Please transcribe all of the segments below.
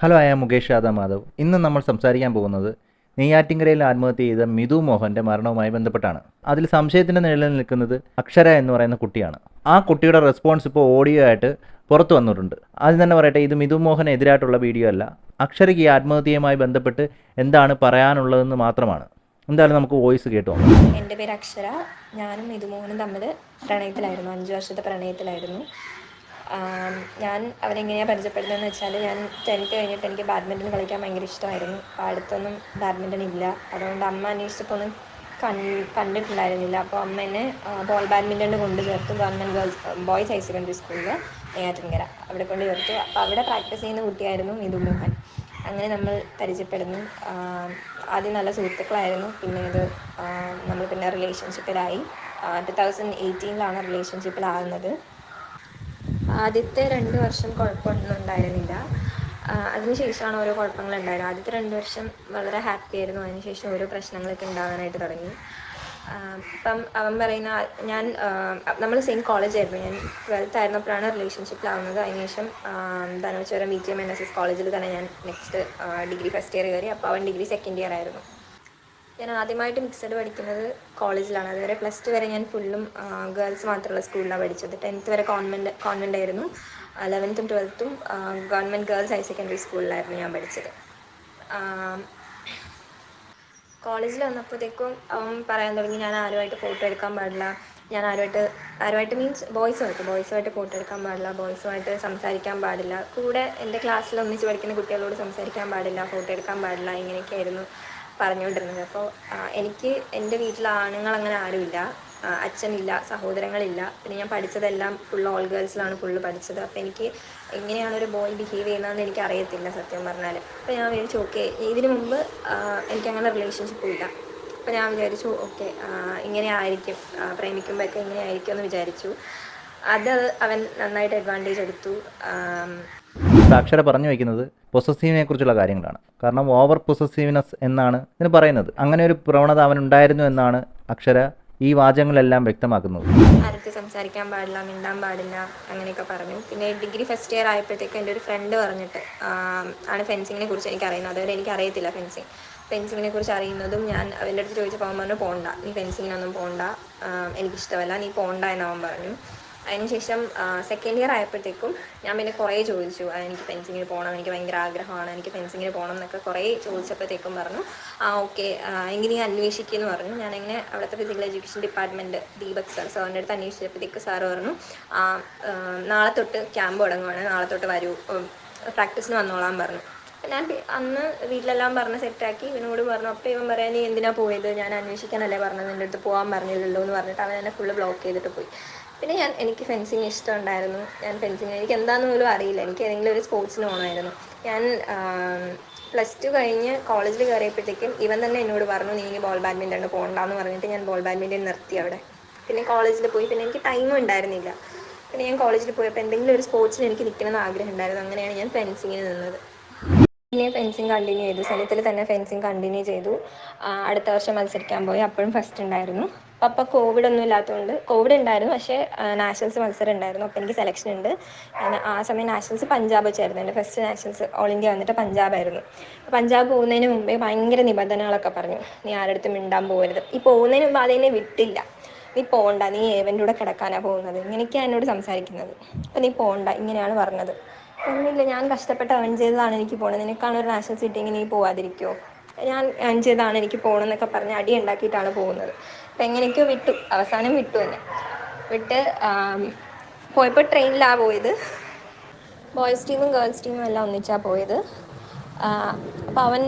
Hello I am Mukesh Yadav Madhav ഇന്ന് നമ്മൾ സംസാരിക്കാൻ പോകുന്നത് നെയ്യാറ്റിങ്കരയിൽ ആത്മഹത്യ ചെയ്ത മിതു മോഹന്റെ മരണവുമായി ബന്ധപ്പെട്ടാണ്. അതിൽ സംശയത്തിന്റെ നിഴലിൽ നിൽക്കുന്നത് അക്ഷര എന്ന് പറയുന്ന കുട്ടിയാണ്. ആ കുട്ടിയുടെ റെസ്പോൺസ് ഇപ്പോൾ ഓഡിയോ ആയിട്ട് പുറത്തു വന്നിട്ടുണ്ട്. ആദ്യം തന്നെ പറയട്ടെ ഇത് മിതു മോഹന് എതിരായിട്ടുള്ള വീഡിയോ അല്ല. അക്ഷരയ്ക്ക് ഈ ആത്മഹത്യയുമായി ബന്ധപ്പെട്ട് എന്താണ് പറയാനുള്ളതെന്ന് മാത്രമാണ്. എന്തായാലും നമുക്ക് വോയിസ് കേട്ടോ എന്റെ പേര് അക്ഷര. ഞാനും ഇതുമോഹനും തമ്മിൽ പ്രണയത്തിലായിരുന്നു. അഞ്ച് വർഷത്തെ പ്രണയത്തിലായിരുന്നു. ഞാൻ അവരെങ്ങനെയാണ് പരിചയപ്പെടുന്നതെന്ന് വെച്ചാൽ ഞാൻ ടെൻത്ത് കഴിഞ്ഞിട്ട് എനിക്ക് ബാഡ്മിന്റൺ കളിക്കാൻ ഭയങ്കര ഇഷ്ടമായിരുന്നു. അപ്പോൾ അടുത്തൊന്നും ബാഡ്മിന്റൺ ഇല്ല. അതുകൊണ്ട് അമ്മ അന്വേഷിച്ചപ്പോൾ ഒന്നും കൺ കണ്ടിട്ടുണ്ടായിരുന്നില്ല. അപ്പോൾ അമ്മ എന്നെ ബോൾ ബാഡ്മിന്റണിന് കൊണ്ട് ചേർത്തു. Government girls boys higher secondary സ്കൂളിൽ നെയ്യാറ്റിൻകര. അവിടെ കൊണ്ട് ചേർത്തു. അപ്പോൾ അവിടെ പ്രാക്ടീസ് ചെയ്യുന്ന കുട്ടിയായിരുന്നു മിതു മോഹൻ. അങ്ങനെ നമ്മൾ പരിചയപ്പെടുന്നു. ആദ്യം നല്ല സുഹൃത്തുക്കളായിരുന്നു. പിന്നെ ഇത് നമ്മൾ പിന്നെ റിലേഷൻഷിപ്പിലായി ടു തൗസൻഡ് എയ്റ്റീനിലാണ് റിലേഷൻഷിപ്പിലാകുന്നത് ആദ്യത്തെ രണ്ട് വർഷം കുഴപ്പമൊന്നും ഉണ്ടായിരുന്നില്ല. അതിനുശേഷമാണ് ഓരോ കുഴപ്പങ്ങൾ ഉണ്ടായത്. ആദ്യത്തെ രണ്ട് വർഷം വളരെ ഹാപ്പി ആയിരുന്നു. അതിനുശേഷം ഓരോ പ്രശ്നങ്ങളൊക്കെ ഉണ്ടാകാനായിട്ട് തുടങ്ങി. അപ്പം അവൻ പറയുന്ന ഞാൻ നമ്മൾ സെയിം കോളേജായിരുന്നു ഞാൻ ട്വൽത്ത് ആയിരുന്നപ്പോഴാണ് റിലേഷൻഷിപ്പിലാവുന്നത് അതിനുശേഷം Dhanuvachapuram B T M N S S കോളേജിൽ തന്നെ ഞാൻ നെക്സ്റ്റ് ഡിഗ്രി ഫസ്റ്റ് ഇയർ കയറി. അപ്പോൾ അവൻ ഡിഗ്രി സെക്കൻഡ് ഇയർ ആയിരുന്നു. ഞാൻ ആദ്യമായിട്ട് മിക്സഡ് പഠിക്കുന്നത് കോളേജിലാണ് അതുവരെ പ്ലസ് ടു വരെ ഞാൻ ഫുള്ളും ഗേൾസ് മാത്രമുള്ള സ്കൂളിലാണ് പഠിച്ചത്. ടെൻത്ത് വരെ കോൺവെന്റ് കോൺവെന്റ് ആയിരുന്നു. ലെവൻത്തും ട്വൽത്തും ഗവൺമെന്റ് ഗേൾസ് ഹയർ സെക്കൻഡറി സ്കൂളിലായിരുന്നു ഞാൻ പഠിച്ചത്. കോളേജിൽ വന്നപ്പോഴത്തേക്കും പറയാൻ തുടങ്ങി ഞാൻ ആരുമായിട്ട് ഫോട്ടോ എടുക്കാൻ പാടില്ല. ഞാൻ ആരുമായിട്ട് ആരുമായിട്ട് മീൻസ് ബോയ്സുമായിട്ട് ബോയ്സുമായിട്ട് ഫോട്ടോ എടുക്കാൻ പാടില്ല. ബോയ്സുമായിട്ട് സംസാരിക്കാൻ പാടില്ല. കൂടെ എന്റെ ക്ലാസ്സിൽ ഒന്നിച്ച് പഠിക്കുന്ന കുട്ടികളോട് സംസാരിക്കാൻ പാടില്ല. ഫോട്ടോ എടുക്കാൻ പാടില്ല. ഇങ്ങനെയൊക്കെയായിരുന്നു. പറഞ്ഞുകൊണ്ടിരുന്നത്. അപ്പോൾ എനിക്ക് എന്റെ വീട്ടിൽ ആണുങ്ങൾ അങ്ങനെ ആരുമില്ല അച്ഛനില്ല സഹോദരങ്ങളില്ല. പിന്നെ ഞാൻ പഠിച്ചതെല്ലാം ഫുൾ ഓൾ ഗേൾസിലാണ് ഫുള്ള് പഠിച്ചത്. അപ്പോൾ എനിക്ക് എങ്ങനെയാണ് ഒരു ബോയ് ബിഹേവ് ചെയ്യുന്നതെന്ന് എനിക്ക് അറിയത്തില്ല സത്യം പറഞ്ഞാൽ. അപ്പോൾ ഞാൻ വിചാരിച്ചു ഓക്കെ ഇതിനു മുമ്പ് എനിക്കങ്ങനെ റിലേഷൻഷിപ്പും ഇല്ല. അപ്പോൾ ഞാൻ വിചാരിച്ചു ഓക്കെ ഇങ്ങനെ ആയിരിക്കും. പ്രേമിക്കുമ്പോഴൊക്കെ ഇങ്ങനെ ആയിരിക്കും എന്ന് വിചാരിച്ചു. അത് അവൻ നന്നായിട്ട് അഡ്വാന്റേജ് എടുത്തു. അക്ഷര പറഞ്ഞു വയ്ക്കുന്നത് പൊസസീവിനെ കുറിച്ചുള്ള കാര്യങ്ങളാണ്. കാരണം ഓവർ പൊസസീവ്നെസ് എന്നാണ് ഇതിന് പറയുന്നത്. അങ്ങനെ ഒരു പ്രവണത അവൻ ഉണ്ടായിരുന്നു എന്നാണ് അക്ഷര ഈ വാചകങ്ങളെല്ലാം വ്യക്തമാക്കുന്നത്. ആർക്ക് സംസാരിക്കാൻ പാടില്ല മിണ്ടാൻ പാടില്ല അങ്ങനെയൊക്കെ പറഞ്ഞു. പിന്നെ ഡിഗ്രി ഫസ്റ്റ് ഇയർ ആയപ്പോഴത്തേക്ക് എന്റെ ഒരു ഫ്രണ്ട് പറഞ്ഞിട്ട് ആണ് ഫെൻസിങ്ങിനെ കുറിച്ച് എനിക്ക് അറിയുന്നത്. അതുവരെ എനിക്ക് അറിയത്തില്ല ഫെൻസിങ് ഫെൻസിങ്ങിനെ കുറിച്ച് അറിയുന്നതും ഞാൻ അവന്റെ അടുത്ത് ചോദിച്ചപ്പോൾ അവൻ പറഞ്ഞു പോണ്ട നീ ഫെൻസിങ്ങിനൊന്നും പോണ്ട. എനിക്കിഷ്ടമല്ല നീ പോണ്ട എന്ന് അവൻ പറഞ്ഞു. അതിനുശേഷം സെക്കൻഡ് ഇയർ ആയപ്പോഴത്തേക്കും ഞാൻ പിന്നെ കുറേ ചോദിച്ചു. എനിക്ക് ഫെൻസിങ്ങിന് പോകണം എനിക്ക് ഭയങ്കര ആഗ്രഹമാണ് എനിക്ക് ഫെൻസിങ്ങിന് പോകണം എന്നൊക്കെ കുറേ ചോദിച്ചപ്പോഴത്തേക്കും പറഞ്ഞു ആ ഓക്കെ എങ്കിൽ നീ അന്വേഷിക്കുമെന്ന് പറഞ്ഞു. ഞാൻ അങ്ങനെ അവിടുത്തെ physical education department Deepak sir സാറിന്റെ അടുത്ത് അന്വേഷിച്ചപ്പോഴത്തേക്ക് സാറ് പറഞ്ഞു ആ നാളെ തൊട്ട് ക്യാമ്പ് തുടങ്ങുവാണ് നാളെ തൊട്ട് വരൂ. പ്രാക്ടീസിന് വന്നോളാൻ പറഞ്ഞു. ഞാൻ അന്ന് വീട്ടിലെല്ലാം പറഞ്ഞ് സെറ്റാക്കി ഇവനോട് പറഞ്ഞു അപ്പോൾ ഇവൻ പറയാൻ നീ എന്തിനാ പോയത്? ഞാൻ അന്വേഷിക്കാനല്ലേ പറഞ്ഞത്? എന്റെ അടുത്ത് പോകാൻ പറഞ്ഞില്ലല്ലോ എന്ന് പറഞ്ഞിട്ട് അവൻ എന്നെ ഫുള്ള് ബ്ലോക്ക് ചെയ്തിട്ട് പോയി. പിന്നെ ഞാൻ എനിക്ക് ഫെൻസിങ് ഇഷ്ടമുണ്ടായിരുന്നു. ഞാൻ ഫെൻസിങ് എനിക്ക് എന്താണെന്ന് പോലും അറിയില്ല. എനിക്ക് ഏതെങ്കിലും ഒരു സ്പോർട്സിന് പോകണമായിരുന്നു. ഞാൻ പ്ലസ് ടു കഴിഞ്ഞ് കോളേജിൽ കയറിയപ്പോഴത്തേക്കും ഇവൻ തന്നെ എന്നോട് പറഞ്ഞു നീ ഇനി ബോൾ ബാഡ്മിന്റൺ പോകണ്ടെന്ന് പറഞ്ഞിട്ട് ഞാൻ ബോൾ ബാഡ്മിന്റൺ നിർത്തി അവിടെ. പിന്നെ കോളേജിൽ പോയി. പിന്നെ എനിക്ക് ടൈമും ഉണ്ടായിരുന്നില്ല. പിന്നെ ഞാൻ കോളേജിൽ പോയപ്പോൾ എന്തെങ്കിലും ഒരു സ്പോർട്സിന് എനിക്ക് നിൽക്കണമെന്ന് ആഗ്രഹം ഉണ്ടായിരുന്നു. അങ്ങനെയാണ് ഞാൻ ഫെൻസിങ്ങിന് നിന്നത്. പിന്നെ ഫെൻസിങ് കണ്ടിന്യൂ ചെയ്തു. സെനത്തിൽ തന്നെ ഫെൻസിങ് കണ്ടിന്യൂ ചെയ്തു. അടുത്ത വർഷം മത്സരിക്കാൻ പോയി. അപ്പോഴും ഫസ്റ്റ് ഉണ്ടായിരുന്നു. അപ്പോൾ കോവിഡ് ഒന്നും ഇല്ലാത്തതുകൊണ്ട് കോവിഡ് ഉണ്ടായിരുന്നു പക്ഷേ നാഷണൽസ് മത്സരം ഉണ്ടായിരുന്നു അപ്പോൾ എനിക്ക് സെലക്ഷൻ ഉണ്ട് ആ സമയം നാഷണൽസ് പഞ്ചാബ് വെച്ചായിരുന്നു. എന്റെ ഫസ്റ്റ് നാഷണൽസ് ഓൾ ഇന്ത്യ വന്നിട്ട് പഞ്ചാബായിരുന്നു പഞ്ചാബ് പോകുന്നതിന് മുമ്പേ ഭയങ്കര നിബന്ധനകളൊക്കെ പറഞ്ഞു. നീ ആരടുത്തും മിണ്ടാൻ പോകരുത്. ഈ പോകുന്നതിന് മുമ്പ് അതെന്നെ വിട്ടില്ല. നീ പോണ്ട. നീ ഏവന്റെ കൂടെ കിടക്കാനാണ് പോകുന്നത്? ഇങ്ങനെയൊക്കെയാണ് എന്നോട് സംസാരിക്കുന്നത്. അപ്പോൾ നീ പോണ്ട. ഇങ്ങനെയാണ് പറഞ്ഞത്. ഒന്നുമില്ല. ഞാൻ കഷ്ടപ്പെട്ട് ഏൺ ചെയ്തതാണ് എനിക്ക് പോകണത് നിനക്കാണ് ഒരു നാഷണൽ കിട്ടിയെങ്കിൽ നീ പോവാതിരിക്കുമോ ഞാൻ ഏൺ ചെയ്തതാണ് എനിക്ക് പോകണമെന്നൊക്കെ പറഞ്ഞ് അടി ഉണ്ടാക്കിയിട്ടാണ് പോകുന്നത്. എങ്ങനെയൊക്കെയോ വിട്ടു. അവസാനം വിട്ടു തന്നെ വിട്ട് പോയപ്പോൾ ട്രെയിനിലാണ് പോയത്. ബോയ്സ് ടീമും ഗേൾസ് ടീമും എല്ലാം ഒന്നിച്ചാണ് പോയത്. അപ്പോൾ അവൻ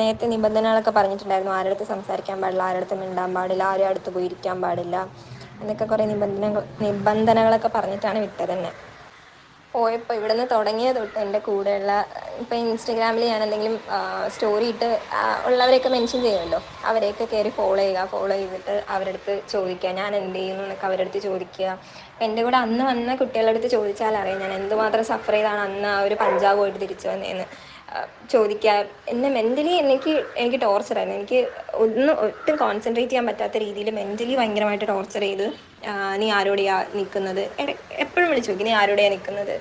നേരത്തെ നിബന്ധനകളൊക്കെ പറഞ്ഞിട്ടുണ്ടായിരുന്നു. ആരുടെ അടുത്ത് സംസാരിക്കാൻ പാടില്ല ആരുടെ അടുത്ത് മിണ്ടാൻ പാടില്ല ആരും അടുത്ത് പോയിരിക്കാൻ പാടില്ല എന്നൊക്കെ കുറേ നിബന്ധനകൾ നിബന്ധനകളൊക്കെ പറഞ്ഞിട്ടാണ് വിട്ടത് തന്നെ പോയപ്പോൾ ഇവിടെ നിന്ന് തുടങ്ങിയ തൊട്ട് എന്റെ കൂടെയുള്ള ഇപ്പം ഇൻസ്റ്റഗ്രാമിൽ ഞാൻ എന്തെങ്കിലും സ്റ്റോറി ഇട്ട് ഉള്ളവരെയൊക്കെ മെൻഷൻ ചെയ്യുമല്ലോ? അവരെയൊക്കെ കയറി ഫോളോ ചെയ്യുക ഫോളോ ചെയ്തിട്ട് അവരുടെ അടുത്ത് ചോദിക്കുക ഞാൻ എന്ത് ചെയ്യുന്നു? എന്നൊക്കെ അവരുടെ അടുത്ത് ചോദിക്കുക. എന്റെ കൂടെ അന്ന് വന്ന കുട്ടികളുടെ അടുത്ത് ചോദിച്ചാൽ അറിയാം ഞാൻ എന്തുമാത്രം സഫർ ചെയ്താണ് അന്ന് ആ ഒരു പഞ്ചാബ് പോയിട്ട് തിരിച്ചു വന്നതെന്ന് ചോദിക്കുക എന്നെ മെന്റലി എനിക്ക് എനിക്ക് ടോർച്ചറായിരുന്നു എനിക്ക് ഒന്നും ഒട്ടും കോൺസെൻട്രേറ്റ് ചെയ്യാൻ പറ്റാത്ത രീതിയിൽ മെന്റലി ഭയങ്കരമായിട്ട് ടോർച്ചർ ചെയ്ത് നീ ആരോടെയാ നിൽക്കുന്നത് എപ്പോഴും വിളിച്ചു നോക്കി നീ ആരോടെയാ നിൽക്കുന്നത്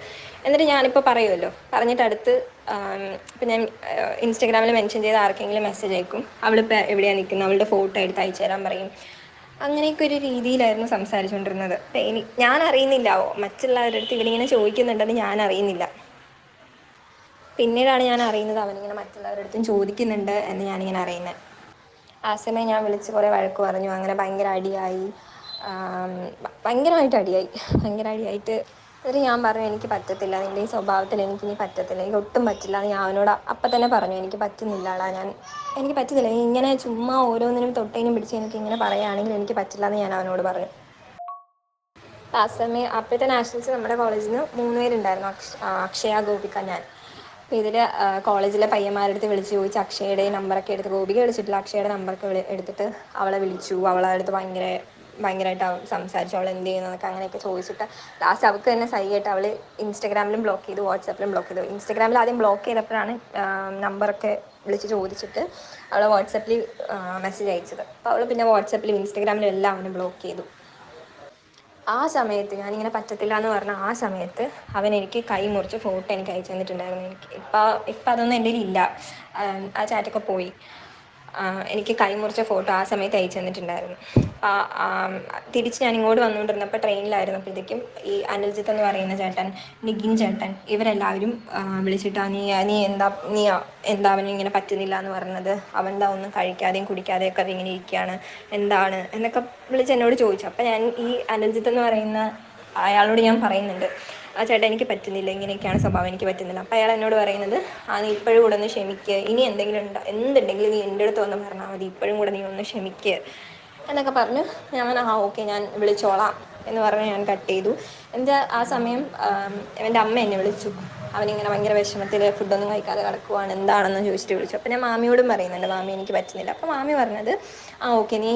എന്നിട്ട് ഞാനിപ്പോൾ പറയുമല്ലോ പറഞ്ഞിട്ട് അടുത്ത് ഇപ്പം ഞാൻ ഇൻസ്റ്റാഗ്രാമിൽ മെൻഷൻ ചെയ്ത ആർക്കെങ്കിലും മെസ്സേജ് അയക്കും. അവളിപ്പോൾ എവിടെയാണ് നിൽക്കുന്നത് അവളുടെ ഫോട്ടോ എടുത്ത് അയച്ചു തരാൻ പറയും. അങ്ങനെയൊക്കെ ഒരു രീതിയിലായിരുന്നു സംസാരിച്ചുകൊണ്ടിരുന്നത് ഇനി ഞാൻ അറിയുന്നില്ല. മറ്റുള്ളവരുടെ അടുത്ത് ഇവനിങ്ങനെ ചോദിക്കുന്നുണ്ടെന്ന് ഞാൻ അറിയുന്നില്ല. പിന്നീടാണ് ഞാൻ അറിയുന്നത് അവനിങ്ങനെ മറ്റുള്ളവരുടെ അടുത്തും ചോദിക്കുന്നുണ്ട് എന്ന് ഞാനിങ്ങനെ അറിയുന്നത്. ആ സമയം ഞാൻ വിളിച്ച് കുറെ വഴക്ക് പറഞ്ഞു. അങ്ങനെ ഭയങ്കര അടിയായി. ഭയങ്കരമായിട്ട് അടിയായി. ഭയങ്കര അടിയായിട്ട് എന്നിട്ട് ഞാൻ പറഞ്ഞു എനിക്ക് പറ്റത്തില്ല. നിന്റെ ഈ സ്വഭാവത്തിൽ എനിക്ക് ഇനി പറ്റത്തില്ല. എനിക്ക് ഒട്ടും പറ്റില്ല. എന്ന് ഞാൻ അവനോട് അപ്പം തന്നെ പറഞ്ഞു എനിക്ക് പറ്റുന്നില്ലടാ. ഞാൻ എനിക്ക് പറ്റത്തില്ല. ഇങ്ങനെ ചുമ്മാ ഓരോന്നിനും തൊട്ടേനും പിടിച്ച് എനിക്ക് ഇങ്ങനെ പറയുകയാണെങ്കിൽ എനിക്ക് പറ്റില്ല എന്ന് ഞാൻ അവനോട് പറഞ്ഞു. ആ സമയം അപ്പോഴത്തെ നാഷണൽസ് നമ്മുടെ കോളേജിൽ നിന്ന് മൂന്ന് പേരുണ്ടായിരുന്നു അക്ഷയ ഗോപിക ഞാൻ. അപ്പോൾ ഇതിൽ കോളേജിലെ പയ്യന്മാരുടെ അടുത്ത് വിളിച്ച് ചോദിച്ച് അക്ഷയുടെ നമ്പറൊക്കെ എടുത്ത് ഗോപിക വിളിച്ചിട്ടില്ല അക്ഷയുടെ നമ്പറൊക്കെ എടുത്തിട്ട് അവളെ വിളിച്ചു. അവളെ അടുത്ത് ഭയങ്കര ഭയങ്കരമായിട്ട് അവൾ സംസാരിച്ചു. അവൾ എന്ത് ചെയ്യുന്നതൊക്കെ അങ്ങനെയൊക്കെ ചോദിച്ചിട്ട് ലാസ്റ്റ് അവൾക്ക് തന്നെ സൈയായിട്ട് അവൾ ഇൻസ്റ്റാഗ്രാമിലും ബ്ലോക്ക് ചെയ്തു വാട്സാപ്പിലും ബ്ലോക്ക് ചെയ്തു. ഇൻസ്റ്റാഗ്രാമിൽ ആദ്യം ബ്ലോക്ക് ചെയ്തപ്പോഴാണ് നമ്പറൊക്കെ വിളിച്ച് ചോദിച്ചിട്ട് അവളെ വാട്സാപ്പിൽ മെസ്സേജ് അയച്ചത്. അപ്പോൾ അവൾ പിന്നെ വാട്സാപ്പിലും ഇൻസ്റ്റാഗ്രാമിലും എല്ലാം അവനെ ബ്ലോക്ക് ചെയ്തു. ആ സമയത്ത് ഞാനിങ്ങനെ പറ്റത്തില്ല എന്ന് പറഞ്ഞ ആ സമയത്ത് അവൻ എനിക്ക് കൈ മുറിച്ച് ഫോട്ടോ എനിക്ക് അയച്ചു തന്നിട്ടുണ്ടായിരുന്നു. എനിക്ക് ഇപ്പം ഇപ്പം അതൊന്നും എന്റെ കയ്യിൽ ഇല്ല ആം, ചാറ്റൊക്കെ പോയി. എനിക്ക് കൈമുറിച്ച ഫോട്ടോ ആ സമയത്ത് അയച്ചു തന്നിട്ടുണ്ടായിരുന്നു. തിരിച്ച് ഞാൻ ഇങ്ങോട്ട് വന്നുകൊണ്ടിരുന്നപ്പോൾ ട്രെയിനിലായിരുന്നപ്പോഴത്തേക്കും ഈ അനിൽജിത്ത് എന്ന് പറയുന്ന ചേട്ടൻ നിഗിൻ ചേട്ടൻ ഇവരെല്ലാവരും വിളിച്ചിട്ടാ വിളിച്ചിട്ട് "ആ, നീ നീ എന്താ നീ എന്താ അവന് ഇങ്ങനെ പറ്റുന്നില്ല എന്ന് പറഞ്ഞത്? അവന്റെ ഒന്നും കഴിക്കാതെയും കുടിക്കാതെയും ഒക്കെ ഇങ്ങനെ ഇരിക്കുകയാണ്. എന്താണ്? എന്നൊക്കെ വിളിച്ച് എന്നോട് ചോദിച്ചു. അപ്പം ഞാൻ ഈ അനിൽജിത്ത് എന്ന് പറയുന്ന അയാളോട് ഞാൻ പറയുന്നുണ്ട്. ആ ചേട്ടാ എനിക്ക് പറ്റുന്നില്ല ഇങ്ങനെയൊക്കെയാണ് സ്വഭാവം എനിക്ക് പറ്റുന്നില്ല. അപ്പം അയാൾ എന്നോട് പറയുന്നത് ആ നീ ഇപ്പോഴും കൂടെ ഒന്ന് ക്ഷമിക്കുക ഇനി എന്തെങ്കിലും ഉണ്ടോ? എന്തുണ്ടെങ്കിലും നീ എന്റെ അടുത്ത് വന്ന് പറഞ്ഞാൽ മതി. ഇപ്പോഴും കൂടെ നീ ഒന്ന് ക്ഷമിക്കുക എന്നൊക്കെ പറഞ്ഞ് ഞാൻ ആ ഓക്കെ ഞാൻ വിളിച്ചോളാം. എന്ന് പറഞ്ഞ് ഞാൻ കട്ട് ചെയ്തു. എന്റെ ആ സമയം എന്റെ അമ്മ എന്നെ വിളിച്ചു. അവനിങ്ങനെ ഭയങ്കര വിഷമത്തിൽ ഫുഡൊന്നും കഴിക്കാതെ കിടക്കുവാണ് എന്താണെന്ന് ചോദിച്ചിട്ട് വിളിച്ചു. അപ്പം ഞാൻ മാമിയോടും പറയുന്നുണ്ട് മാമി എനിക്ക് പറ്റുന്നില്ല. അപ്പം മാമി പറഞ്ഞത് ആ ഓക്കെ നീ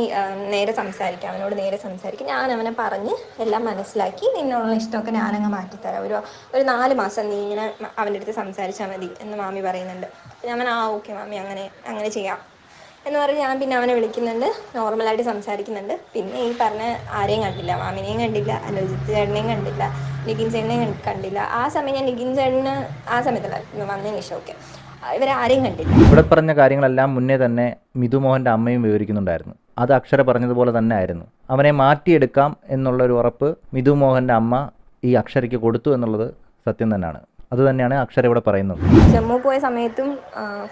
നേരെ സംസാരിക്കാം അവനോട് നേരെ സംസാരിക്കും. ഞാൻ അവനെ പറഞ്ഞ് എല്ലാം മനസ്സിലാക്കി നിന്നോടുള്ള ഇഷ്ടമൊക്കെ ഞാനങ്ങ് മാറ്റിത്തരാം. ഒരു ഒരു നാല് മാസം നീ ഇങ്ങനെ അവന്റെ അടുത്ത് സംസാരിച്ചാൽ മതി എന്ന് മാമി പറയുന്നുണ്ട്. അപ്പം ഞാൻ ആ ഓക്കെ മാമി അങ്ങനെ അങ്ങനെ ചെയ്യാം. എന്ന് പറഞ്ഞ് ഞാൻ പിന്നെ അവനെ വിളിക്കുന്നുണ്ട്. നോർമലായിട്ട് സംസാരിക്കുന്നുണ്ട്. പിന്നെ ഈ പറഞ്ഞ ആരെയും കണ്ടില്ല. മാമിനെയും കണ്ടില്ല. അനുജിത്ത് ചേട്ടനെയും കണ്ടില്ല. നിഖിൻ ചേട്ടനെയും കണ്ടില്ല. ആ സമയം ഞാൻ നിഖിൻ ചേട്ടന് ആ സമയത്തല്ല വന്നതിന് ശേഷം ഓക്കെ ഇവരെ ആരെയും കണ്ടില്ല. ഇവിടെ പറഞ്ഞ കാര്യങ്ങളെല്ലാം മുന്നേ തന്നെ മിഥുമോഹന്റെ അമ്മയും വിവരിക്കുന്നുണ്ടായിരുന്നു. അത് അക്ഷര പറഞ്ഞതുപോലെ തന്നെ ആയിരുന്നു. അവനെ മാറ്റിയെടുക്കാം എന്നുള്ളൊരു ഉറപ്പ് മിഥുമോഹന്റെ അമ്മ ഈ അക്ഷരയ്ക്ക് കൊടുത്തു എന്നുള്ളത് സത്യം തന്നെയാണ്. അത് തന്നെയാണ് അക്ഷര ഇവിടെ പറയുന്നത് ജമ്മു പോയ സമയത്തും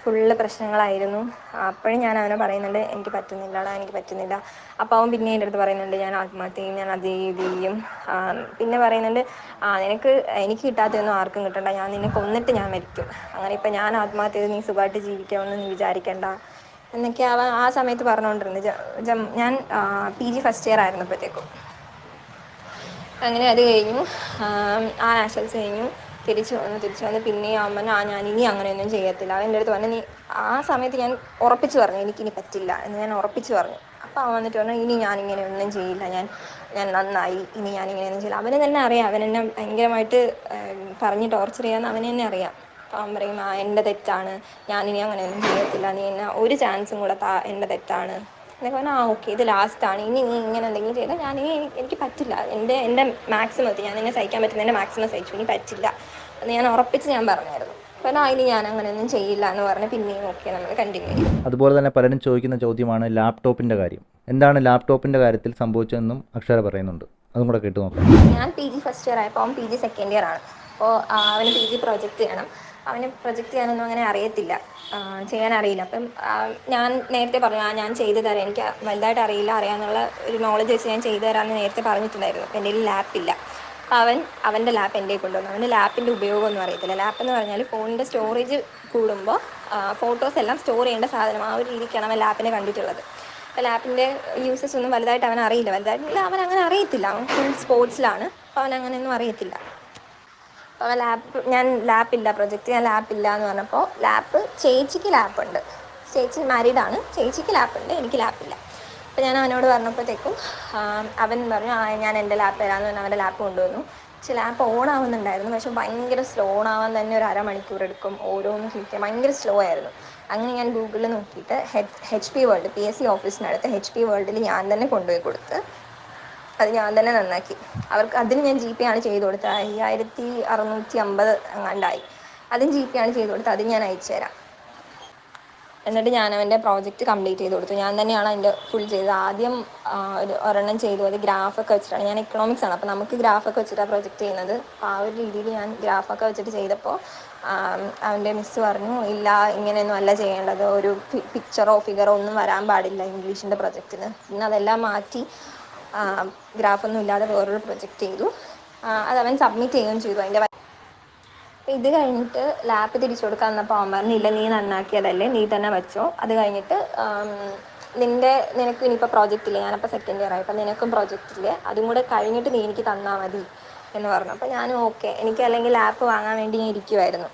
ഫുള്ള് പ്രശ്നങ്ങളായിരുന്നു അപ്പോഴും ഞാൻ അവനെ പറയുന്നുണ്ട് എനിക്ക് പറ്റുന്നില്ലടാ എനിക്ക് പറ്റുന്നില്ല അപ്പോൾ അവൻ പിന്നെ എന്റെ അടുത്ത് പറയുന്നുണ്ട് ഞാൻ ആത്മഹത്യ ചെയ്യും ഞാൻ അത് ചെയ്യും, പിന്നെ പറയുന്നുണ്ട് ആ നിനക്ക് എനിക്ക് കിട്ടാത്തതൊന്നും ആർക്കും കിട്ടണ്ട ഞാൻ നിന്നെ കൊന്നിട്ട് ഞാൻ മരിക്കും അങ്ങനെ ഇപ്പം ഞാൻ ആത്മഹത്യ നീ സുഖമായിട്ട് ജീവിക്കാമെന്ന് നീ വിചാരിക്കണ്ട എന്നൊക്കെ അവൻ ആ സമയത്ത് പറഞ്ഞുകൊണ്ടിരുന്നത് ഞാൻ പി ജി ഫസ്റ്റ് ഇയർ ആയിരുന്നപ്പോഴത്തേക്കും അങ്ങനെ അത് കഴിഞ്ഞു ആ നാഷണൽസ് കഴിഞ്ഞു തിരിച്ചു വന്നു തിരിച്ചു വന്ന് പിന്നെ അമ്മ ആ ഞാൻ ഇനി അങ്ങനെയൊന്നും ചെയ്യത്തില്ല. അവൻ എന്റെ അടുത്ത് പറഞ്ഞു നീ ആ സമയത്ത് ഞാൻ ഉറപ്പിച്ചു പറഞ്ഞു എനിക്കിനി പറ്റില്ല എന്ന് ഞാൻ ഉറപ്പിച്ചു പറഞ്ഞു. അപ്പോൾ അവൻ വന്നിട്ട് പറഞ്ഞു ഇനി ഞാൻ ഇങ്ങനെ ഒന്നും ചെയ്യില്ല ഞാൻ ഞാൻ നന്നായി ഇനി ഞാൻ ഇങ്ങനെയൊന്നും ചെയ്യില്ല. അവന് തന്നെ അറിയാം അവൻ എന്നെ ഭയങ്കരമായിട്ട് പറഞ്ഞ് ടോർച്ചർ ചെയ്യാമെന്ന് അവന് തന്നെ അറിയാം. അപ്പോൾ അവൻ പറയും ആ എന്റെ തെറ്റാണ് അങ്ങനെ ഒന്നും ചെയ്യത്തില്ല നീ എന്നെ ഒരു ചാൻസും കൂടെ താ എന്റെ തെറ്റാണ്. എന്നൊക്കെ പറഞ്ഞാൽ ആ ഓക്കെ ഇത് ലാസ്റ്റാണ് ഇനി നീ ഇങ്ങനെ എന്തെങ്കിലും ചെയ്താൽ ഞാൻ ഇനി എനിക്ക് എനിക്ക് പറ്റില്ല എന്റെ എന്റെ മാക്സിമം എത്തി ഞാൻ എന്നെ സഹിക്കാൻ പറ്റുന്ന എന്റെ മാക്സിമം സഹിച്ചു ഇനി പറ്റില്ല. എന്ന് ഞാൻ ഉറപ്പിച്ച് ഞാൻ പറഞ്ഞായിരുന്നു. ഞാൻ അങ്ങനെയൊന്നും ചെയ്യില്ല എന്ന് പറഞ്ഞ് പിന്നെയും ഓക്കെ നമ്മൾ കണ്ടിന്യൂ അതുപോലെ തന്നെ പലരും ചോദിക്കുന്ന ചോദ്യമാണ് ലാപ്ടോപ്പിന്റെ കാര്യം. എന്താണ് ലാപ്ടോപ്പിന്റെ കാര്യത്തിൽ സംഭവിച്ചതെന്നും അക്ഷര പറയുന്നുണ്ട്. അതും കൂടെ കേട്ടു നോക്കാം. ഞാൻ പി ജി ഫസ്റ്റ് ഇയർ ആയപ്പോൾ അവൻ പി ജി സെക്കൻഡ് ഇയർ ആണ്. അപ്പോൾ അവന് പി ജി പ്രൊജക്റ്റ് ചെയ്യണം. അവന് പ്രൊജക്റ്റ് ചെയ്യാനൊന്നും അങ്ങനെ അറിയത്തില്ല. ചെയ്യാൻ അറിയില്ല. അപ്പം ഞാൻ നേരത്തെ പറഞ്ഞു ആ ഞാൻ ചെയ്തു തരാം. എനിക്ക് വലുതായിട്ട് അറിയില്ല. അറിയാമെന്നുള്ള ഒരു നോളജ് വെച്ച് ഞാൻ ചെയ്തു തരാമെന്ന് നേരത്തെ പറഞ്ഞിട്ടുണ്ടായിരുന്നു. അപ്പം എന്റെ ലാപ്പില്ല അപ്പോൾ അവൻ അവന്റെ ലാപ്പ് എന്റെ കൊണ്ടുവന്നു. അവന്റെ ലാപ്പിന്റെ ഉപയോഗമൊന്നും അറിയത്തില്ല. ലാപ്പ് എന്ന് പറഞ്ഞാൽ ഫോണിന്റെ സ്റ്റോറേജ് കൂടുമ്പോൾ ഫോട്ടോസ് എല്ലാം സ്റ്റോർ ചെയ്യേണ്ട സാധനം ആ ഒരു രീതിക്കാണ് അവൻ ലാപ്പിനെ കണ്ടിട്ടുള്ളത്. അപ്പോൾ ലാപ്പിന്റെ യൂസസ് ഒന്നും വലുതായിട്ട് അവൻ അറിയില്ല. വലുതായിട്ടില്ല അവൻ അങ്ങനെ അറിയത്തില്ല. അവൻ ഫുൾ സ്പോർട്സിലാണ് അപ്പോൾ അവൻ അങ്ങനെയൊന്നും അറിയത്തില്ല. അപ്പോൾ അവൻ ലാപ്പ് ഞാൻ ലാപ്പില്ല പ്രൊജക്റ്റ് ഞാൻ ലാപ്പില്ല എന്ന് പറഞ്ഞപ്പോൾ ലാപ്പ് ചേച്ചിക്ക് ലാപ്പുണ്ട് ചേച്ചി മാരീഡാണ് ചേച്ചിക്ക് ലാപ്പുണ്ട് എനിക്ക് ലാപ്പില്ല അപ്പോൾ ഞാൻ അവനോട് പറഞ്ഞപ്പോഴത്തേക്കും അവൻ പറഞ്ഞു ആ ഞാൻ എന്റെ ലാപ്പ് തരാമെന്ന് പറഞ്ഞ് അവന്റെ ലാപ്പ് കൊണ്ടുവന്നു. പക്ഷെ ലാപ്പ് ഓൺ ആവുന്നുണ്ടായിരുന്നു പക്ഷെ ഭയങ്കര സ്ലോ ഓൺ ആവാൻ തന്നെ ഒരു അരമണിക്കൂർ എടുക്കും ഓരോന്നും ക്ലിക്ക് ചെയ്യാൻ. ഭയങ്കര സ്ലോ ആയിരുന്നു. അങ്ങനെ ഞാൻ ഗൂഗിളിൽ നോക്കിയിട്ട് H P world P S C ഓഫീസിനടുത്ത് H P വേൾഡിൽ ഞാൻ തന്നെ കൊണ്ടുപോയി കൊടുത്ത് അത് ഞാൻ തന്നെ നന്നാക്കി. അവർക്ക് അതിന് ഞാൻ ജി പേ ആണ് ചെയ്ത് കൊടുത്തത്. അയ്യായിരത്തി അറുന്നൂറ്റി അമ്പത് എങ്ങാണ്ടായി. അതും ജി പേ ആണ് ചെയ്ത് കൊടുത്തത് അതും ഞാൻ അയച്ചു തരാം. എന്നിട്ട് ഞാൻ അവന്റെ പ്രോജക്റ്റ് കംപ്ലീറ്റ് ചെയ്ത് കൊടുത്തു. ഞാൻ തന്നെയാണ് അതിന്റെ ഫുൾ ചെയ്തത്. ആദ്യം ഒരു ഒരെണ്ണം ചെയ്തു. അത് ഗ്രാഫൊക്കെ വെച്ചിട്ടാണ്. ഞാൻ എക്കണോമിക്സ് ആണ്. അപ്പോൾ നമുക്ക് ഗ്രാഫൊക്കെ വെച്ചിട്ടാണ് പ്രൊജക്റ്റ് ചെയ്യുന്നത്. ആ ഒരു രീതിയിൽ ഞാൻ ഗ്രാഫൊക്കെ വെച്ചിട്ട് ചെയ്തപ്പോൾ അവന്റെ മിസ് പറഞ്ഞു ഇല്ല ഇങ്ങനെയൊന്നും അല്ല ചെയ്യേണ്ടത്. ഒരു പിക്ചറോ ഫിഗറോ ഒന്നും വരാൻ പാടില്ല ഇംഗ്ലീഷിന്റെ പ്രൊജക്റ്റിന് പിന്നെ അതെല്ലാം മാറ്റി ഗ്രാഫൊന്നും ഇല്ലാതെ വേറൊരു പ്രൊജക്റ്റ് ചെയ്തു. അത് അവൻ സബ്മിറ്റ് ചെയ്യുകയും ചെയ്തു. അതിന്റെ ഇത് കഴിഞ്ഞിട്ട് ലാപ്പ് തിരിച്ചു കൊടുക്കാൻ വന്നപ്പോൾ അവൻ പറഞ്ഞു ഇല്ല നീ നന്നാക്കിയതല്ലേ നീ തന്നെ വെച്ചോ. അത് കഴിഞ്ഞിട്ട് നിന്റെ നിനക്ക് ഇനിയിപ്പോൾ പ്രോജക്റ്റ് ഇല്ല? ഞാനപ്പോൾ സെക്കൻഡ് ഇയർ ആയി. അപ്പം നിനക്കും പ്രോജക്റ്റ് ഇല്ലേ? അതും കൂടെ കഴിഞ്ഞിട്ട് നീ എനിക്ക് തന്നാൽ മതി എന്ന് പറഞ്ഞു. അപ്പോൾ ഞാനും ഓക്കെ എനിക്ക് അല്ലെങ്കിൽ ലാപ്പ് വാങ്ങാൻ വേണ്ടി ഞാൻ ഇരിക്കുമായിരുന്നു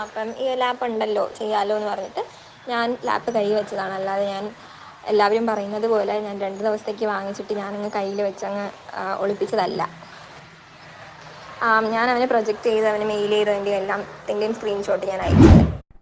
അപ്പം ഈ ലാപ്പ് ഉണ്ടല്ലോ ചെയ്യാമല്ലോ എന്ന് പറഞ്ഞിട്ട് ഞാൻ ലാപ്പ് കൈ വെച്ചതാണ്. അല്ലാതെ ഞാൻ എല്ലാവരും പറയുന്നത് പോലെ ഞാൻ രണ്ട് ദിവസത്തേക്ക് വാങ്ങിച്ചിട്ട് ഞാനങ്ങ് കയ്യിൽ വെച്ചങ്ങ് ഒളിപ്പിച്ചതല്ല. ഞാൻ അവനെ പ്രൊജക്റ്റ് ചെയ്ത് അവന് മെയിൽ ചെയ്തതിന്റെ എല്ലാം എന്തെങ്കിലും സ്ക്രീൻഷോട്ട് ഞാൻ അയച്ചു.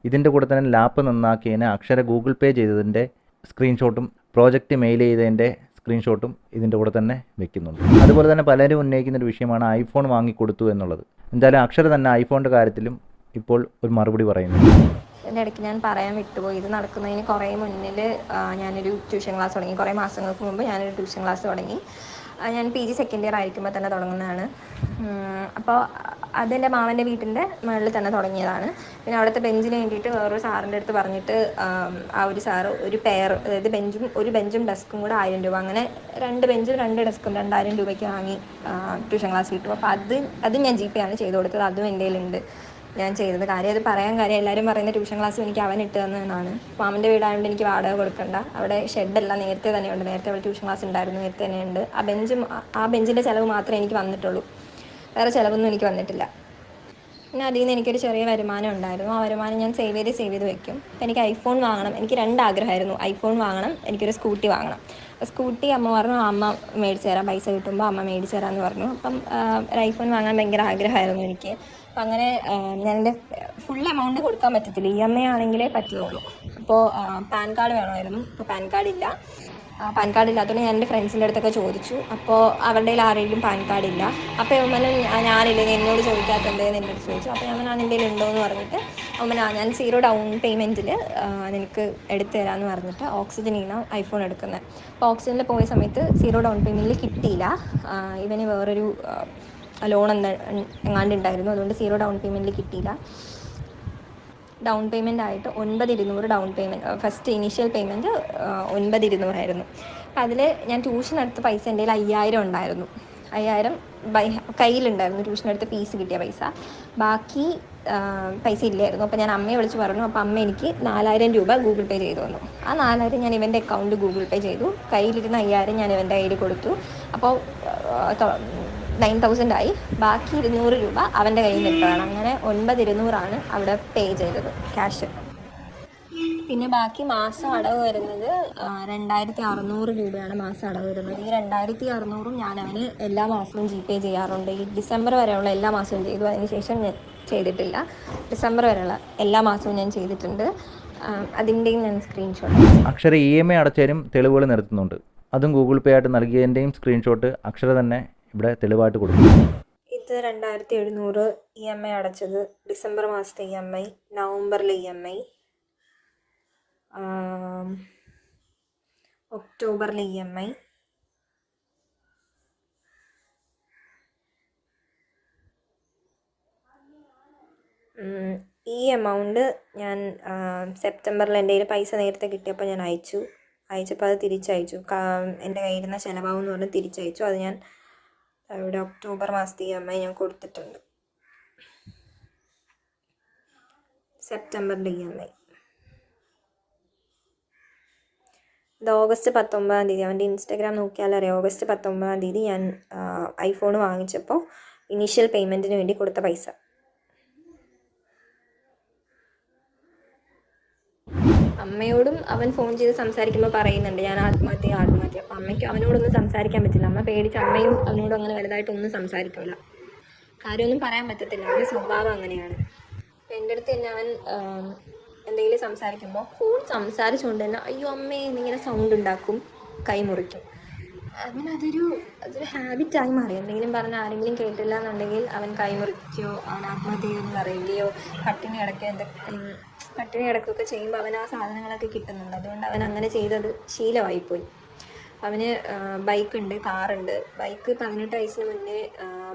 ഇതിന്റെ കൂടെ തന്നെ ലാപ്പ് നന്നാക്കിയതിന് അക്ഷര ഗൂഗിൾ പേ ചെയ്തതിന്റെ സ്ക്രീൻഷോട്ടും പ്രോജക്റ്റ് മെയിൽ ചെയ്തതിന്റെ സ്ക്രീൻഷോട്ടും ഇതിന്റെ കൂടെ തന്നെ വെക്കുന്നുണ്ട്. അതുപോലെ തന്നെ പലരും ഉന്നയിക്കുന്ന ഒരു വിഷയമാണ് ഐഫോൺ വാങ്ങിക്കൊടുത്തു എന്നുള്ളത്. എന്തായാലും അക്ഷര തന്നെ ഐഫോണിന്റെ കാര്യത്തിലും ഇപ്പോൾ ഒരു മറുപടി പറയുന്നു. എന്റെ ഇടയ്ക്ക് ഞാൻ പറയാൻ വിട്ടുപോയി. ഇത് നടക്കുന്നതിന് കുറേ മുന്നിൽ ഞാനൊരു ട്യൂഷൻ ക്ലാസ് തുടങ്ങി. കുറേ മാസങ്ങൾക്ക് മുമ്പ് ഞാനൊരു ട്യൂഷൻ ക്ലാസ് തുടങ്ങി. ഞാൻ പി ജി സെക്കൻഡ് ഇയർ ആയിരിക്കുമ്പോൾ തന്നെ തുടങ്ങുന്നതാണ്. അപ്പോൾ അതെന്റെ മാമന്റെ വീട്ടിന്റെ മുകളിൽ തന്നെ തുടങ്ങിയതാണ്. പിന്നെ അവിടുത്തെ ബെഞ്ചിന് വേണ്ടിയിട്ട് വേറൊരു സാറിന്റെ അടുത്ത് പറഞ്ഞിട്ട് ആ ഒരു സാറ് ഒരു പെയർ അതായത് ബെഞ്ചും ഒരു ബെഞ്ചും ഡെസ്കും കൂടെ ആയിരം രൂപ. അങ്ങനെ രണ്ട് ബെഞ്ചും രണ്ട് ഡെസ്കും രണ്ടായിരം രൂപയ്ക്ക് വാങ്ങി ട്യൂഷൻ ക്ലാസ് കിട്ടും. അപ്പോൾ അത് അത് ഞാൻ ജി പേ ആണ് ചെയ്ത് കൊടുത്തത്. അതും എന്റെ കയ്യിലുണ്ട്. ഞാൻ ചെയ്തത്. കാര്യം അത് പറയാൻ കാര്യം എല്ലാവരും പറയുന്ന ട്യൂഷൻ ക്ലാസ് എനിക്ക് അവൻ ഇട്ട് തന്നതെന്നാണ് മാമന്റെ വീടായതുകൊണ്ട് എനിക്ക് വാടക കൊടുക്കണ്ട. അവിടെ ഷെഡെല്ലാം നേരത്തെ തന്നെ ഉണ്ട് നേരത്തെ അവിടെ ട്യൂഷൻ ക്ലാസ് ഉണ്ടായിരുന്നു. നേരത്തെ തന്നെ ഉണ്ട് ആ ബെഞ്ചും ആ ബെഞ്ചിന്റെ ചിലവ് മാത്രമേ എനിക്ക് വന്നിട്ടുള്ളൂ. വേറെ ചിലവൊന്നും എനിക്ക് വന്നിട്ടില്ല. പിന്നെ അതിൽ നിന്ന് എനിക്കൊരു ചെറിയ വരുമാനം ഉണ്ടായിരുന്നു. ആ വരുമാനം ഞാൻ സേവ് ചെയ്ത് സേവ് ചെയ്ത് വെക്കും. അപ്പം എനിക്ക് ഐഫോൺ വാങ്ങണം. എനിക്ക് രണ്ട് ആഗ്രഹമായിരുന്നു ഐഫോൺ വാങ്ങണം. എനിക്കൊരു സ്കൂട്ടി വാങ്ങണം. സ്കൂട്ടി അമ്മ പറഞ്ഞു അമ്മ മേടിച്ചു തരാം. പൈസ കിട്ടുമ്പോൾ അമ്മ മേടിച്ചു തരാമെന്ന് പറഞ്ഞു. അപ്പം ഒരു ഐഫോൺ വാങ്ങാൻ ഭയങ്കര ആഗ്രഹമായിരുന്നു എനിക്ക്. അപ്പം അങ്ങനെ എന്റെ ഫുൾ എമൗണ്ട് കൊടുക്കാൻ പറ്റത്തില്ല. ഇ എം ഐ ആണെങ്കിലേ പറ്റുള്ളൂ. അപ്പോൾ പാൻ കാർഡ് വേണമായിരുന്നു. അപ്പോൾ പാൻ കാർഡ് ഇല്ല. പാൻ കാർഡ് ഇല്ലാത്തതുകൊണ്ട് ഞാൻ എന്റെ ഫ്രണ്ട്സിന്റെ അടുത്തൊക്കെ ചോദിച്ചു. അപ്പോൾ അവരുടെ ആരെങ്കിലും പാൻ കാർഡ് ഇല്ല. അപ്പോൾ അമ്മന ഞാനില്ല എന്നോട് ചോദിക്കാത്തത് എന്ന് എന്റെ അടുത്ത് ചോദിച്ചു. അപ്പോൾ ഞാൻ എന്റെ കയ്യിൽ ഉണ്ടോ? എന്ന് പറഞ്ഞിട്ട് അമ്മന ഞാൻ സീറോ ഡൗൺ പേയ്മെന്റിൽ നിനക്ക് എടുത്തു തരാമെന്ന് പറഞ്ഞിട്ട് ഓക്സിജനിൽ ഐഫോൺ എടുക്കുന്നത് അപ്പോൾ ഓക്സിജനിൽ പോയ സമയത്ത് സീറോ ഡൗൺ പേയ്മെന്റിൽ കിട്ടിയില്ല. ഇവന് വേറൊരു ലോൺ എന്താ എങ്ങാണ്ട് ഉണ്ടായിരുന്നു. അതുകൊണ്ട് സീറോ ഡൗൺ പേയ്മെന്റിൽ കിട്ടിയില്ല. ഡൗൺ പേയ്മെന്റ് ആയിട്ട് ഒൻപത് ഇരുന്നൂറ് down payment first initial payment ഒൻപത് ഇരുന്നൂറായിരുന്നു. അപ്പം അതിൽ ഞാൻ ട്യൂഷൻ എടുത്ത പൈസ എന്റെ കയ്യിൽ അയ്യായിരം ഉണ്ടായിരുന്നു. അയ്യായിരം ബൈ കയ്യിലുണ്ടായിരുന്നു. ട്യൂഷൻ എടുത്ത് ഫീസ് കിട്ടിയ പൈസ. ബാക്കി പൈസ ഇല്ലായിരുന്നു. അപ്പോൾ ഞാൻ അമ്മയെ വിളിച്ച് പറഞ്ഞു അപ്പോൾ അമ്മ എനിക്ക് നാലായിരം രൂപ ഗൂഗിൾ പേ ചെയ്തു തന്നു. ആ നാലായിരം ഞാൻ ഇവന്റെ അക്കൗണ്ട് ഗൂഗിൾ പേ ചെയ്തു. കയ്യിലിരുന്ന അയ്യായിരം ഞാൻ ഇവന്റെ കയ്യിൽ കൊടുത്തു. അപ്പോൾ നയൻ തൗസൻഡ് ആയി. ബാക്കി ഇരുന്നൂറ് രൂപ അവന്റെ കയ്യിൽ നിന്ന് അങ്ങനെ ഒൻപത് ഇരുന്നൂറാണ് അവിടെ പേ ചെയ്തത് ക്യാഷ് പിന്നെ ബാക്കി മാസം അടവ് വരുന്നത് രണ്ടായിരത്തി അറുന്നൂറ് രൂപയാണ് മാസം അടവ് വരുന്നത്. ഈ രണ്ടായിരത്തി അറുന്നൂറും ഞാൻ അവന് എല്ലാ മാസവും ജി പേ ചെയ്യാറുണ്ട്. ഈ ഡിസംബർ വരെയുള്ള എല്ലാ മാസവും ചെയ്തു. അതിനുശേഷം ഞാൻ ചെയ്തിട്ടില്ല. ഡിസംബർ വരെയുള്ള എല്ലാ മാസവും ഞാൻ ചെയ്തിട്ടുണ്ട്. അതിന്റെയും ഞാൻ സ്ക്രീൻഷോട്ട് അക്ഷര ഇ എം ഐ അടച്ചതിനും തെളിവുകൾ നിർത്തുന്നുണ്ട് അതും ഗൂഗിൾ പേ ആയിട്ട് നൽകിയതിന്റെയും സ്ക്രീൻഷോട്ട് അക്ഷര തന്നെ ഇവിടെ തെളിവായിട്ട് കൊടുക്കും ഇത് രണ്ടായിരത്തി എഴുന്നൂറ് ഇ എം ഐ അടച്ചത് ഡിസംബർ മാസത്തെ ഇ എം ഐ നവംബറിലെ ഇ എം ഐ ഒക്ടോബറിലെ ഇ എം ഐ. ഈ എമൗണ്ട് ഞാൻ സെപ്റ്റംബറിൽ എന്റെ കയ്യിൽ പൈസ നേരത്തെ കിട്ടിയപ്പോൾ ഞാൻ അയച്ചു. അയച്ചപ്പോൾ അത് തിരിച്ചയച്ചു. എന്റെ എന്റെ നിന്ന് ചിലവാകും എന്ന് പറഞ്ഞ് തിരിച്ചയച്ചു. അത് ഞാൻ ഇവിടെ ഒക്ടോബർ മാസത്തെ ഇ എം ഐ ഞാൻ കൊടുത്തിട്ടുണ്ട്. സെപ്റ്റംബറിന്റെ ഇ എം ഐ ഇത് ഓഗസ്റ്റ് പത്തൊമ്പതാം തീയതി. അവന്റെ ഇൻസ്റ്റാഗ്രാം നോക്കിയാൽ അറിയാം. ഓഗസ്റ്റ് പത്തൊമ്പതാം തീയതി ഞാൻ ഐഫോൺ വാങ്ങിച്ചപ്പോൾ ഇനീഷ്യൽ പേയ്മെന്റിന് വേണ്ടി കൊടുത്ത പൈസ. അമ്മയോടും അവൻ ഫോൺ ചെയ്ത് സംസാരിക്കുമ്പോൾ പറയുന്നുണ്ട് ഞാൻ ആത്മഹത്യ ആത്മഹത്യ. അപ്പം അമ്മയ്ക്ക് അവനോടൊന്നും സംസാരിക്കാൻ പറ്റില്ല. അമ്മ പേടിച്ച് അമ്മയും അവനോട് അങ്ങനെ വലുതായിട്ടൊന്നും സംസാരിക്കില്ല കാര്യമൊന്നും പറയാൻ പറ്റത്തില്ല. അവന്റെ സ്വഭാവം അങ്ങനെയാണ്. അപ്പം എന്റെ അടുത്ത് തന്നെ അവൻ എന്തെങ്കിലും സംസാരിക്കുമ്പോൾ ഫോൺ സംസാരിച്ചുകൊണ്ട് തന്നെ അയ്യോ അമ്മേ എന്നിങ്ങനെ സൗണ്ട് ഉണ്ടാക്കും. കൈ മുറിക്കും അതൊരു അതൊരു ഹാബിറ്റായി മാറി. എന്തെങ്കിലും പറഞ്ഞ ആരെങ്കിലും കേട്ടില്ല എന്നുണ്ടെങ്കിൽ അവൻ കൈമുറിക്കുകയോ അവൻ ആത്മഹത്യ എന്ന് പറയുകയോ പട്ടിണി കിടക്കുകയോ എന്തൊക്കെ പട്ടിണി കിടക്കുകയൊക്കെ ചെയ്യുമ്പോൾ അവൻ ആ സാധനങ്ങളൊക്കെ കിട്ടുന്നുണ്ട്. അതുകൊണ്ട് അവൻ അങ്ങനെ ചെയ്തത് ശീലമായിപ്പോയി. അവന് ബൈക്ക് ഉണ്ട് കാറുണ്ട്. ബൈക്ക് പതിനെട്ട് വയസ്സിന് മുന്നേ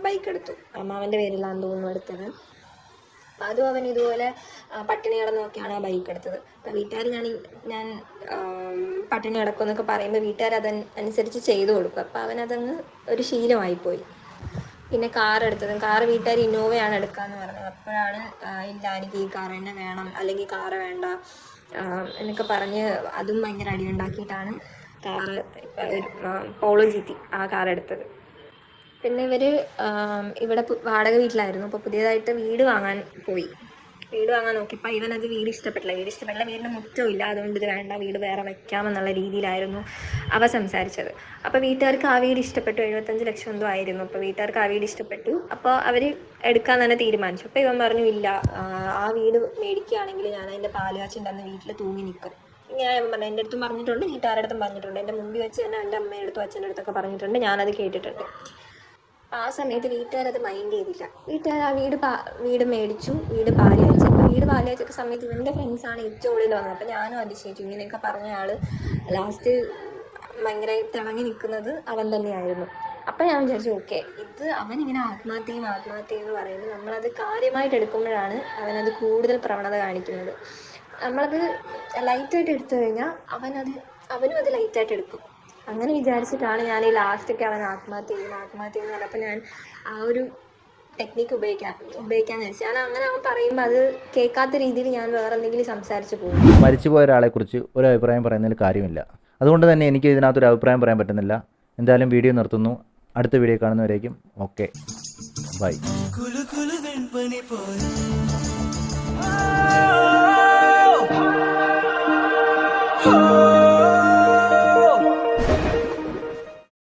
ബൈക്ക് എടുത്തു അമ്മാവന്റെ പേരിലാണെന്ന് തോന്നുന്നു എടുത്തത്. അതും അവൻ ഇതുപോലെ പട്ടിണി കിടന്നൊക്കെയാണ് ആ ബൈക്ക് എടുത്തത്. അപ്പം വീട്ടുകാർ ഞാൻ ഞാൻ പട്ടിണി കിടക്കുമെന്നൊക്കെ പറയുമ്പോൾ വീട്ടുകാർ അത് അനുസരിച്ച് ചെയ്തു കൊടുക്കും. അപ്പം അവനതങ്ങ് ഒരു ശീലമായിപ്പോയി. പിന്നെ കാർ എടുത്തതും കാർ വീട്ടുകാർ ഇന്നോവയാണ് എടുക്കാന്ന് പറഞ്ഞത്. അപ്പോഴാണ് ഇല്ല എനിക്ക് ഈ കാർ തന്നെ വേണം അല്ലെങ്കിൽ കാർ വേണ്ട എന്നൊക്കെ പറഞ്ഞ് അതും ഭയങ്കര അടിയുണ്ടാക്കിയിട്ടാണ് കാറ് പോളോ ജി ആ കാർ എടുത്തത്. പിന്നെ ഇവർ ഇവിടെ വാടക വീട്ടിലായിരുന്നു. അപ്പോൾ പുതിയതായിട്ട് വീട് വാങ്ങാൻ പോയി. വീട് വാങ്ങാൻ നോക്കിയപ്പോൾ ഇവനത് വീട് ഇഷ്ടപ്പെട്ടില്ല. വീട് ഇഷ്ടപ്പെട്ടില്ല. വീടിന് മുറ്റവും ഇല്ല. അതുകൊണ്ട് ഇത് വേണ്ട. വീട് വേറെ വെക്കാമെന്നുള്ള രീതിയിലായിരുന്നു അവ സംസാരിച്ചത്. അപ്പോൾ വീട്ടുകാർക്ക് ആ വീട് ഇഷ്ടപ്പെട്ടു. എഴുപത്തഞ്ച് ലക്ഷം എന്തോ ആയിരുന്നു. അപ്പോൾ വീട്ടുകാർക്ക് ആ വീട് ഇഷ്ടപ്പെട്ടു. അപ്പോൾ അവർ എടുക്കാൻ തന്നെ തീരുമാനിച്ചു. അപ്പോൾ ഇവൻ പറഞ്ഞു ഇല്ല. ആ, വീട് മേടിക്കുകയാണെങ്കിൽ ഞാൻ അതിന്റെ പാലുകാച്ചിന്റെ അന്ന് വീട്ടിൽ തൂങ്ങി നിൽക്കും. ഞാൻ പറഞ്ഞു. എന്റെ അടുത്തും പറഞ്ഞിട്ടുണ്ട്. വീട്ടുകാരുടെ അടുത്തും പറഞ്ഞിട്ടുണ്ട്. എന്റെ മുമ്പിൽ വെച്ച് തന്നെ എന്റെ അമ്മയുടെ അടുത്തും അച്ഛന്റെ അടുത്തൊക്കെ പറഞ്ഞിട്ടുണ്ട്. ഞാനത് കേട്ടിട്ടുണ്ട്. ആ സമയത്ത് വീട്ടുകാരത് മൈൻഡ് ചെയ്തില്ല. വീട്ടുകാർ ആ വീട് പാ വീട് മേടിച്ചു വീട് പാൽ വെച്ചു. അപ്പോൾ വീട് പാൽ വെച്ചൊക്കെ സമയത്ത് ഇവന്റെ ഫ്രണ്ട്സാണ് ഏറ്റവും കൂടുതൽ വന്നത്. അപ്പോൾ ഞാനും അതിശയിച്ചു. ഇങ്ങനെയൊക്കെ പറഞ്ഞ ആൾ ലാസ്റ്റ് ഭയങ്കര തിളങ്ങി നിൽക്കുന്നത് അവൻ തന്നെയായിരുന്നു. അപ്പം ഞാൻ വിചാരിച്ചു ഓക്കെ ഇത് അവൻ ഇങ്ങനെ ആത്മഹത്യയും ആത്മഹത്യ എന്ന് പറയുന്നത് നമ്മളത് കാര്യമായിട്ട് എടുക്കുമ്പോഴാണ് അവനത് കൂടുതൽ പ്രവണത കാണിക്കുന്നത്. നമ്മളത് ലൈറ്റായിട്ട് എടുത്തു കഴിഞ്ഞാൽ അവനത് അവനും അത് ലൈറ്റായിട്ട് എടുക്കും. അങ്ങനെ വിചാരിച്ചിട്ടാണ് ഞാൻ ഈ ലാസ്റ്റൊക്കെ അവൻ ആത്മഹത്യ ചെയ്യുന്നത് ആത്മഹത്യ എന്ന് പറഞ്ഞപ്പോൾ ഞാൻ ആ ഒരു ടെക്നിക്ക് ഉപയോഗിക്കാൻ ഉപയോഗിക്കാന്ന് വെച്ചാൽ ഞാൻ അങ്ങനെ അവൻ പറയുമ്പോൾ അത് കേൾക്കാത്ത രീതിയിൽ ഞാൻ വേറെ എന്തെങ്കിലും സംസാരിച്ചു പോകും. മരിച്ചു പോയ ഒരാളെ കുറിച്ച് ഒരു അഭിപ്രായം പറയുന്നതിൽ കാര്യമില്ല. അതുകൊണ്ട് തന്നെ എനിക്ക് ഇതിനകത്തൊരു അഭിപ്രായം പറയാൻ പറ്റുന്നില്ല. എന്തായാലും വീഡിയോ നിർത്തുന്നു. അടുത്ത വീഡിയോ കാണുന്നവരേക്കും ഓക്കെ ബൈ Oh!